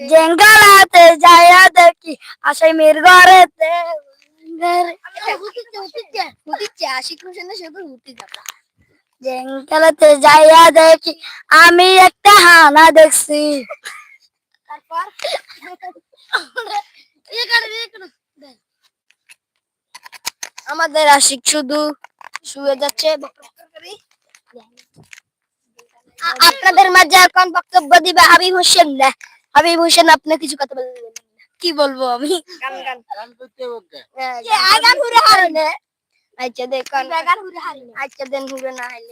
জেঙ্গালাতে যাইয়া দেখি আসামির ঘরেতে জেঙ্গালাতে যাইয়া দেখি আমি একটা হানা দেখছি। তারপর? আমাদের আশিক শুধু শুয়ে যাচ্ছে। আপনাদের মাঝে এখন বক্তব্য দিবে হাবিব হোসেন। না হাবিব হোসেন আপনি কিছু কথা বলবেন কি বলব আমি? গান গান। যে আগান হুরে হারনে আচ্ছা দেখুন আচ্ছা দেন হুরে না নাই।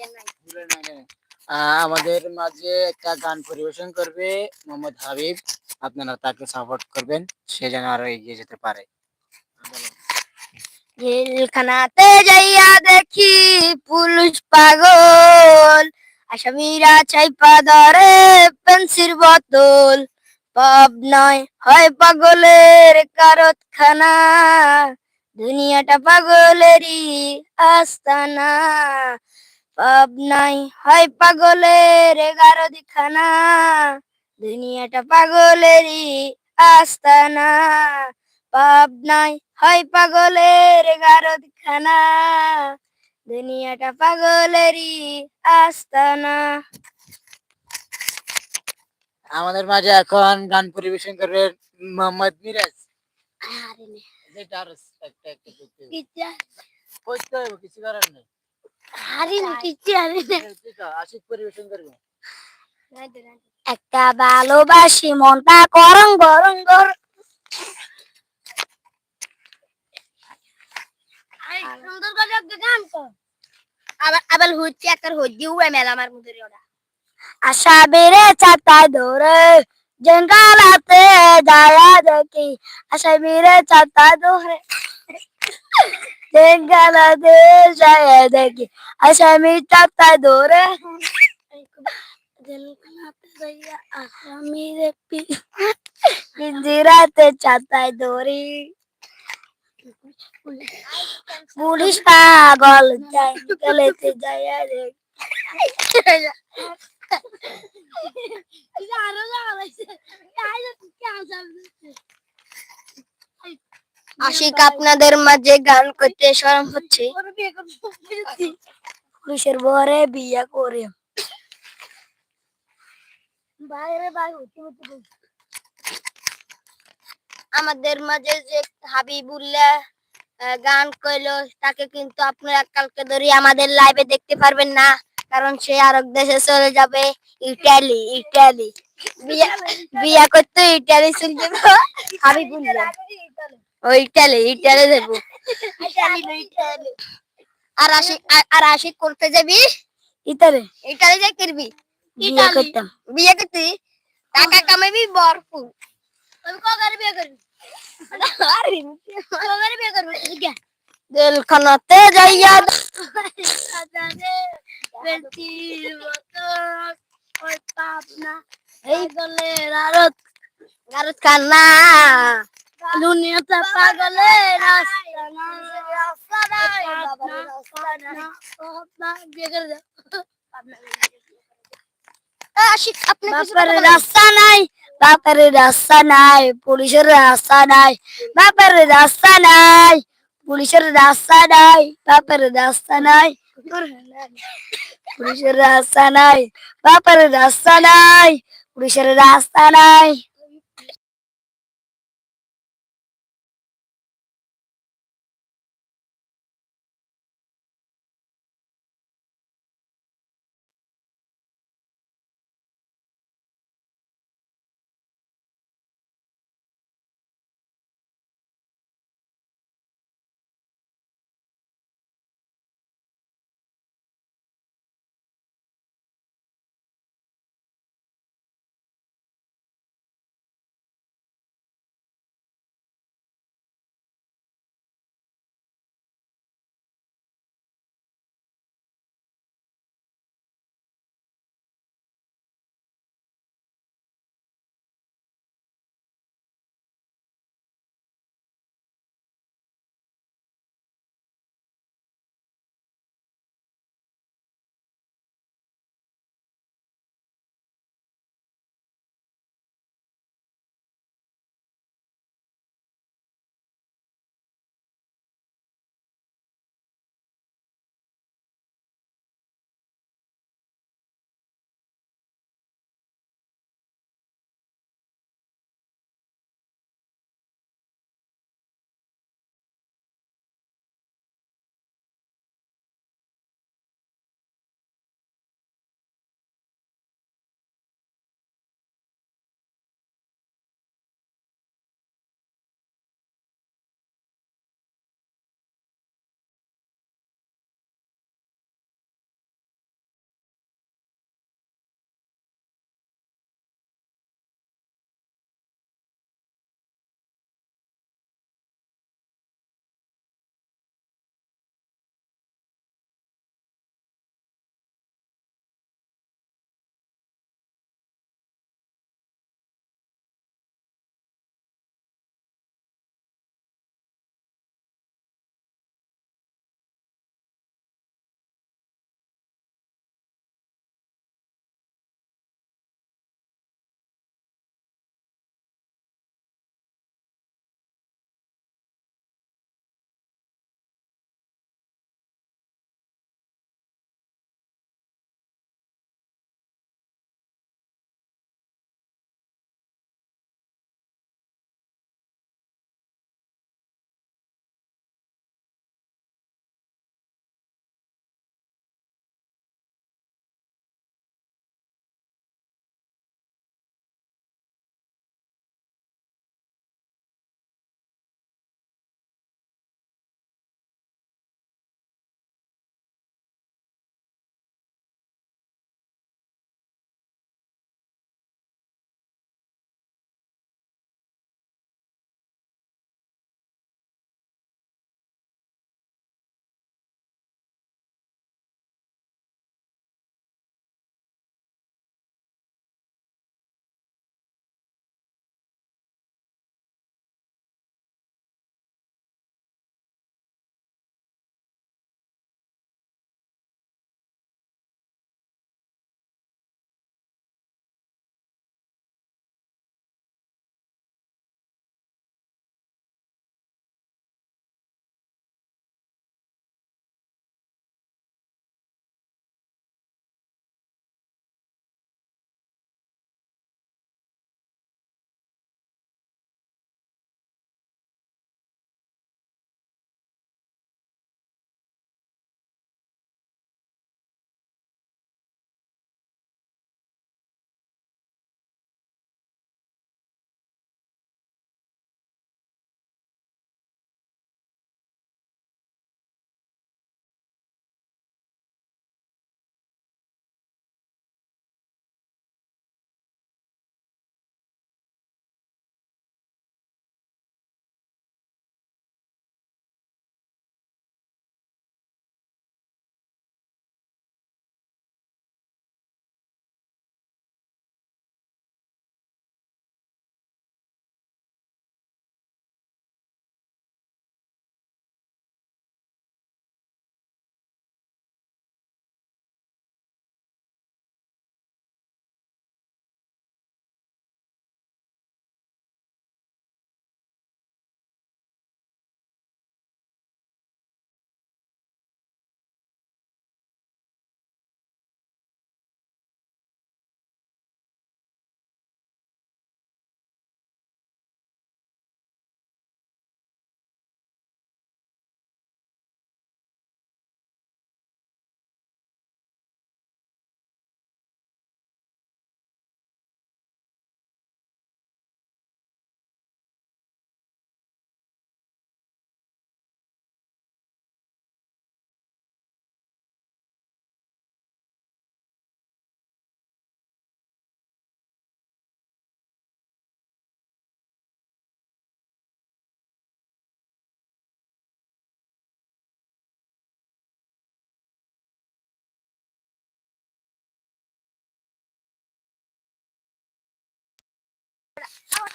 আমাদের মাঝে একটা গান পরিবেশন করবে মোহাম্মদ হাবিব। আপনারা তাকে সাপোর্ট করবেন সে যেন আরও এগিয়ে যেতে পারে। জেলখানাতে যাইয়া দেখি পুলিশ পাগল আসামিরা চাইপা ধরে পেন্সির বোতল নয়, হয় পাগলের কারতখানা দুনিয়াটা পাগলেরই আস্তানা। পাব নাই হয় পাগলের এগারো দিখানা দুনিয়াটা পাগলেরই আস্তানা। পাপ নাই হয় পাগলের গারদ খানা দুনিয়াটা পাগলেরই আস্তানা। আমাদের মাঝে এখন গান পরিবেশন করবে মোহাম্মদ মিরাজ। একটা একটা করতে হবে। করতে হবে কিছু করার নেই। আশিক পরিবেশন করবে। একটা ভালোবাসি মনটা করং গরং গর সুন্দর করে গান কর আবার আবার হচ্ছে একটা হজ্জি উড়ে মেলা আমার ওটা আশা বেড়ে চাতা ধরে জঙ্গলাতে যায়া দেখি আশা বেড়ে চাতা ধরে জঙ্গলাতে যায়া দেখি আসামি চাতা ধরে জেলখানাতে যাইয়া আসামি দেখি পিঞ্জিরাতে চাতায় ধরি পুলিশ পাগল জঙ্গলেতে যাইয়া দেখি আরও লাগাইছে আশিক আপনাদের মাঝে গান করতে শরম হচ্ছে পুলিশের বরে বিয়ে করে। আমাদের মাঝে যে হাবিবুল্লাহ গান কইলো তাকে কিন্তু আপনারা কালকে ধরে আমাদের লাইভে দেখতে পারবেন না কারণ সে আরেক দেশে চলে যাবে ইটালি ইটালি। বিয়া বিয়া করতে ইটালি চলে যাবে। হাবিবুল্লাহ ও ইটালি ইটালি যাব আর আশিক আর- আর আশিক করতে যাবি? ইতারে ইটালি যাই করবি বিয়ে করতাম। বিয়ে করতে? টাকা কামাবি? ভরপুর। আমি কগারে বিয়ে করবি? কগারে বিয়ে করবি? জেলখানাতে যাইয়া সাজানে বেলচির মতো ওই পাবনা এই গলের আরত গারত খানা দুনিয়াতে পাগলের রাস্তা না রাস্তা নাই পাবনা বিয়ে করে দাও বাপারে। রাস্তা নাই। বাপারে রাস্তা নাই পুলিশের রাস্তা নাই। বাপারে রাস্তা নাই। পুলিশের রাস্তা নাই, বাপের রাস্তা নাই। পুলিশের রাস্তা নাই, বাপের রাস্তা নাই, পুলিশের রাস্তা নাই।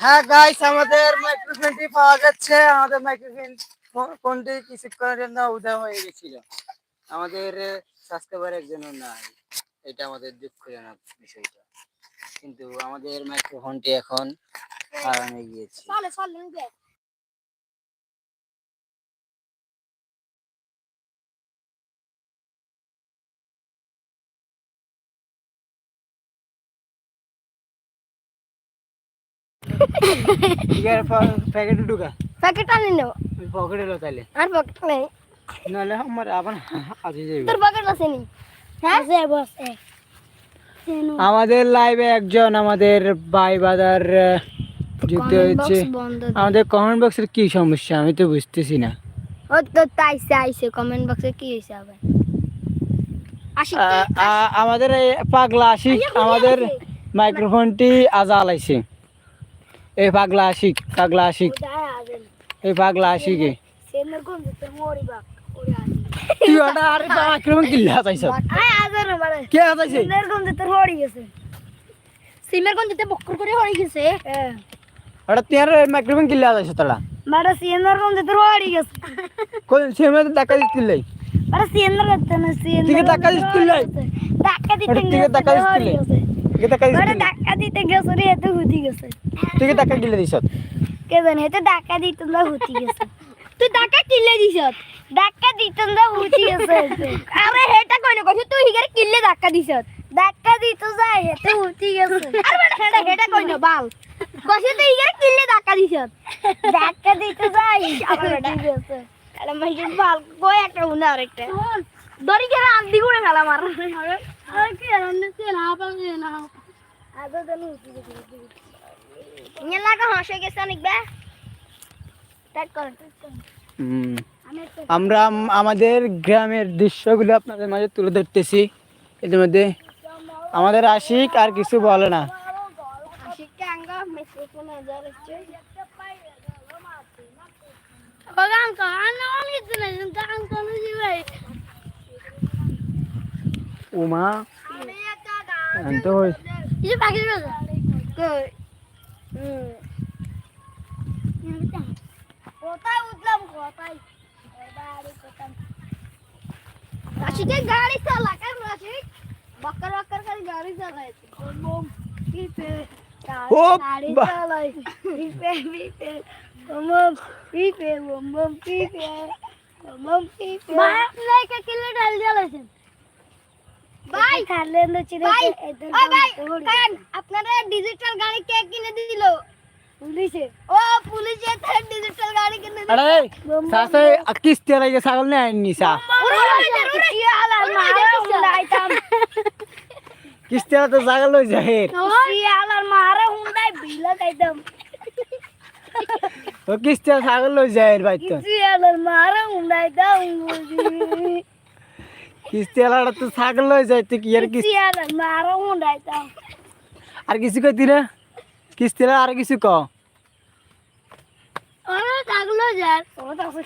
হ্যাঁ গাইস আমাদের মাইক্রোফোনটি পাওয়া যাচ্ছে। আমাদের মাইক্রোফোন ফোনটি কিছুক্ষণের জন্য উদয় হয়ে গেছিল। আমাদের সাবস্ক্রাইবার একজনও নাই। এটা আমাদের দুঃখজনক বিষয়টা। কিন্তু আমাদের মাইক্রোফোনটি এখন হারানো গিয়েছে। চলে চলে প্যাকেট ঢুকা। প্যাকেট আনি নেব পকেটে লো তাইলে। আর প্যাকেট নেই। নাহলে আমার আবার আজে যাইবে তোর প্যাকেট আছে নি? হ্যাঁ আছে বসে আমাদের লাইভে একজন আমাদের ভাই বাদার যুক্ত হয়েছে। আমাদের কমেন্ট বক্সের কি সমস্যা? আমি তো বুঝতেছি না। ও তো তাইছে আইছে। কমেন্ট বক্সে কি হইছে আবার? আমাদের এই পাগলা আশিক আমাদের মাইক্রোফোনটি আজা আলাইছে এই পাগলা আশিক পাগলা আশিক। এই পাগলা আশিকে দিতে তুই ওটা আরে মাইক্রোফোন কিল্লা হাতাইছ। কে হাতাইছে? সিমের কোন দিতে সিমের দিতে বক্কর করে হড়ি গেছে। ওটা তুই আর মাইক্রোফোন কিল্লা হাতাইছ তোরা মারা সিমের কোন দিতে হড়ি গেছে কোন সেমে টাকা দিছিলাই মারা সিমের করতে না সিমের তুই কি টাকা ধাক্কা দিতে টাকা টাকা দিতে গেছে রে এত হুতি গেছে। তুই কি টাকা কিল্লা দিছ কে জানে এতে ধাক্কা দিতে না হুতি গেছে। তুই ধাক্কা কিল্লে দিছ ধাক্কা দিতে না হুতি গেছে। আরে হেটা কইনো কইছো তুই হিগারে কিল্লে ধাক্কা দিছ ধাক্কা দিতে যায় এতে হুতি গেছে। আরে হেটা হেটা কইনো বাল। কইছো তুই হিগারে কিল্লে ধাক্কা দিছ ধাক্কা দিতে যায় আবার হুতি গেছে। আরে মাইকে বাল কই একটা উনা আরেকটা দড়ি গেরা আন্দি করে ফেলা মার। আরে কি রান্না সে না পাবে ইয়ে লাগা হসে গেছে অনেক বে। আমরা আমাদের গ্রামের দৃশ্যগুলো আপনাদের মাঝে তুলে ধরতেছি। এর মধ্যে আমাদের আশিক আর কিছু বলে না। উমা আনতে হই। কিছু রয়েছে কই হুম কোথায় উঠলাম কোথায় আশিকে গাড়ি চালা কেন আশিক বক্কর বক্কর করে গাড়ি চালায়। বম পিপে গাড়ি। চালায় পিপে পিপে বম পিপে বম বম পিপে বম পিপে। বাপ লাইকে কিলো ডাল জ্বালাছেন ভাই চিরে এদের ভাই আপনারা ডিজিটাল গাড়ি কে কিনে দিল? পুলিশে। ও পুলিশে তার ডিজিটাল গাড়ি কিনে দিল। আরে সাসে কিস্তি লাগে ছাগল নেই নিসা। কিস্তি তো ছাগল লই যায়। ও কিস্তি ছাগল লই যায় ভাই তো কিস্তি আলাটা তো ছাগল লই যায় তুই কি আর কিস্তি? আর কিছু কইতি রে? কিস্তি আর কিছু ক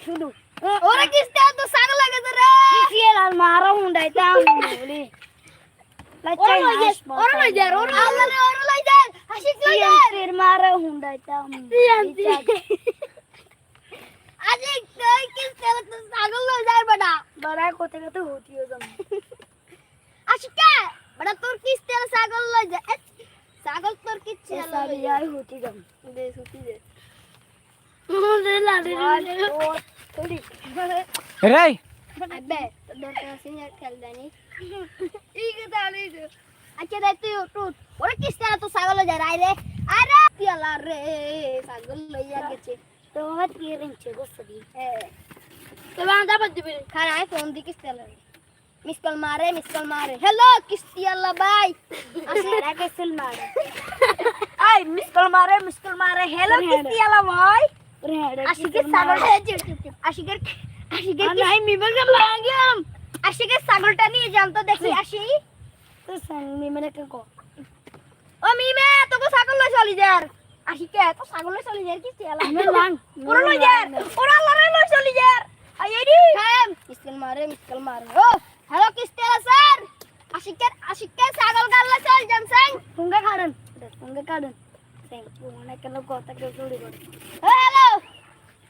শুধু। ওরা কিস্তি তো ছাগল লাগে তো রে। আর মারা হুন্ডাইতাম বলি। ওরা লই যাস ওরা লই যাস ওরা আল্লাহ রে ওরা লই যাস হাসি লই যাস ফির মারা হুন্ডাইতাম আজি কই কিস্তি তো ছাগল লই যাস বড়া বড়া কোতে কোতে হতিও জম আশিকা বড়া তোর কিস্তি ছাগল লই যা এ, ছাগল তোর কিচ্ছু লই যাই হতি জম দে হতি দে মুদে লাড়ি থোড়ি রে আবে দরকার আছে না খেল জানি এই কথা আলি আচ্ছা রে তুই উঠ ওরে কিস্তি তো ছাগল যায় রাই রে আরে পিয়ালা রে ছাগল লইয়া গেছে তো হাত কি রেঞ্চে বসবি হ্যাঁ তো বাঁধা বাদ দিবি খানা ফোন দি কিস্তি আলা মিস কল মারে মিস কল মারে হ্যালো কিস্তি আল্লাহ ভাই আসি রাগে সিল মারে আই মিস কল মারে মিস কল মারে হ্যালো কিস্তি আল্লাহ ভাই আশিকের ছাগলটা আশিকের আশিকের নাই মিমের কাম লাগিয়াম আশিকের ছাগলটা নিয়ে যান তো দেখি আসি তো মিমের কে কো ও মিমে তোকে ছাগল লই চলি যার আশিকে তো ছাগল লই চলি যার কি তেলা? মিমে লাং ওরা লই যার ওরা লড়াই লই চলি যার আই এডি হ্যাঁ মিসকেল মারে মিসকেল মারে ও হ্যালো কিস্তেলা স্যার আশিকের আশিকের ছাগল গাল লই চল যান সাইন হুঙ্গা খাড়ন হুঙ্গা কাড়ন অনেক কেন কথা কেউ চুরি করে হ্যালো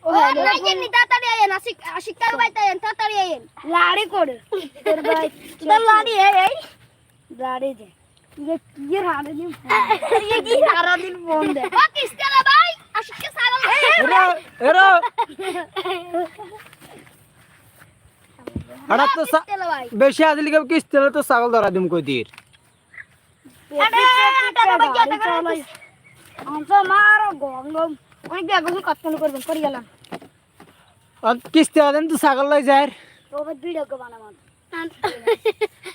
ও হ্যালো কিন্নি তাড়াতাড়ি আয়েন আশিক আশিক কার বাইতে আয়েন তাড়াতাড়ি আয়েন লাড়ি করে তোর ভাই তোর লাড়ি এই এই। লাড়ি দে ये ये राडे दिन ये की राडे दिन फोन दे ओ किसका ला भाई आशिक के सागल এরা এরা হঠাৎ তো সা- किसका ला भाई বেশি আদিলি কেউ কিস্তি হলে তো ছাগল ধরা দিম কই দির अरे টাকা বাকি টাকা আমসা মারো গঙ্গম অনেক বেগুন কাটন করবেন পড়ি গেলাম আর কিস্তি আদেন তো ছাগল লই যায় তো ভিডিও কে বানাবো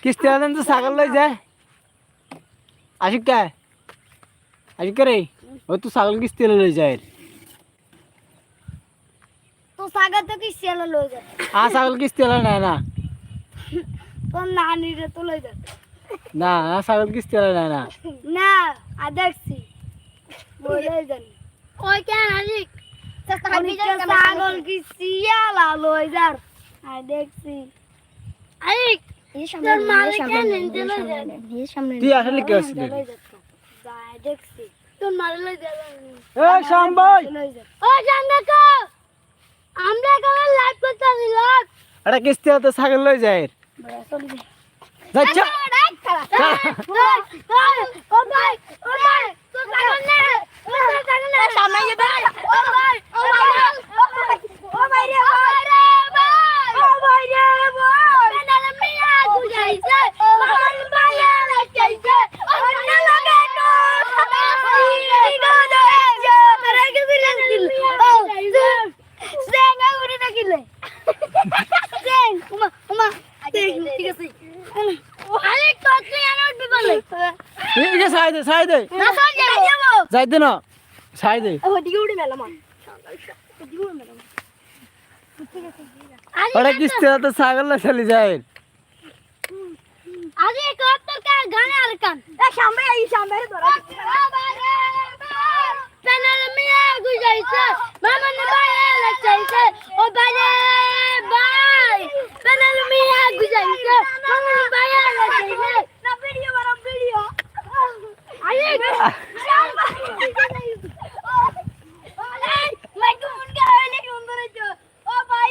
কিস্তি আদেন তো ছাগল লই যায় আশিক কে? আশিক কে রে? ও তো ছাগল কিস্তি লই যায়। তো সাগা তো কি সেল লই যাবে আ ছাগল কিস্তি লই না না। তো নানি রে তো লই যাবে না আ ছাগল কিস্তি লই না না। না আ দেখছি। বলে জানি। ওই কেন আলিক ছাগল কি সিয়ালা লই যার। আ দেখছি। আলিক সামনে তুই আসলে কি আসলি যাই দেখছি তোর মালিক লই যাবে এ শ্যাম ভাই ও জানগা কো আমরা কাল লাইভ করতে দিলাম আরে কিস্তি তো ছাগল লই যায় যাচ্ছা ও ভাই ও ভাই তো ছাগল নে ও ছাগল নে সামনে গিয়ে ও ভাই ও ভাই ও ভাই রে ভাই রে ভাই ও ভাই রে ভাই বেনালে মিয়া গুজাইছে মামার ভাই লাগাইছে অন্য লাগে তো এই গো দে তোরা কি দিলেন ও সেঙ্গা উড়ে নাকিলে সেং উমা উমা ঠিক আছে আরে তো তুই আনো বিবলে এই সাই দে সাই দে না যাই দে না সাই দে উড়ে কিস্তি তো ছাগল লই চলে যায় আগে কত্তর কা গানে আর কান এ সামনে এই সামনে ধরা প্যানেল মিয়া গুজাইছে মামন ভাই লাগাইছে ও বাইরে ভাই প্যানেল মিয়া গুজাইছে মামন ভাই লাগাইছে না ভিডিও বানাম ভিডিও। আরে মাইক্রোফোন কা হইলে সুন্দর হইতো ও ভাই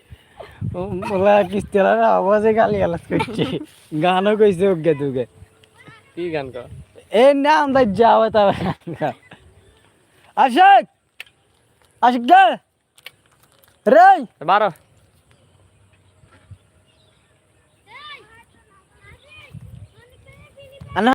বলা কিস্তেলার আওয়াজে গালি গালাজ করছে। গানও কইছে ওকে তুকে এ না আমরা যাওয়া তারা গান। আশিক! আশিক রে! বারো।